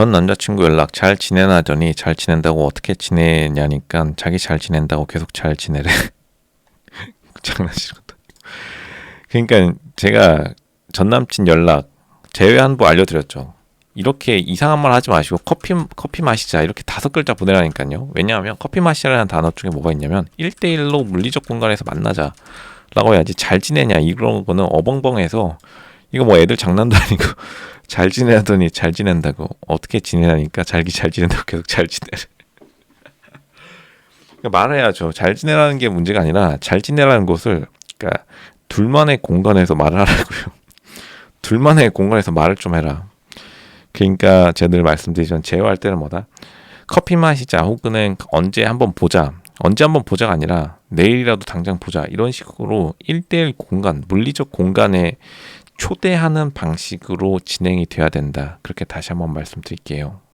전 남자친구 연락 잘 지내나더니 잘 지낸다고 어떻게 지내냐니까 자기 잘 지낸다고 계속 잘 지내래. 아니고. 그러니까 제가 전 남친 연락 제외 한 부 알려드렸죠. 이렇게 이상한 말 하지 마시고 커피 커피 마시자 이렇게 다섯 글자 보내라니까요. 왜냐하면 커피 마시라는 단어 중에 뭐가 있냐면 1대1로 물리적 공간에서 만나자 라고 해야지 잘 지내냐 이런 거는 어벙벙해서 이거 뭐 애들 장난도 아니고 잘 지내더니 잘 지낸다고 어떻게 지내라니까? 잘기 잘 지낸다고 계속 잘 지내래. 그러니까 말해야죠. 잘 지내라는 게 문제가 아니라 잘 지내라는 것을 그러니까 둘만의 공간에서 말을 하라고요. 둘만의 공간에서 말을 좀 해라. 그러니까 늘 말씀드리지만 제어할 때는 뭐다? 커피 마시자 혹은 언제 한번 보자. 언제 한번 보자가 아니라 내일이라도 당장 보자. 이런 식으로 1대1 공간 물리적 공간에 초대하는 방식으로 진행이 돼야 된다. 그렇게 다시 한번 말씀드릴게요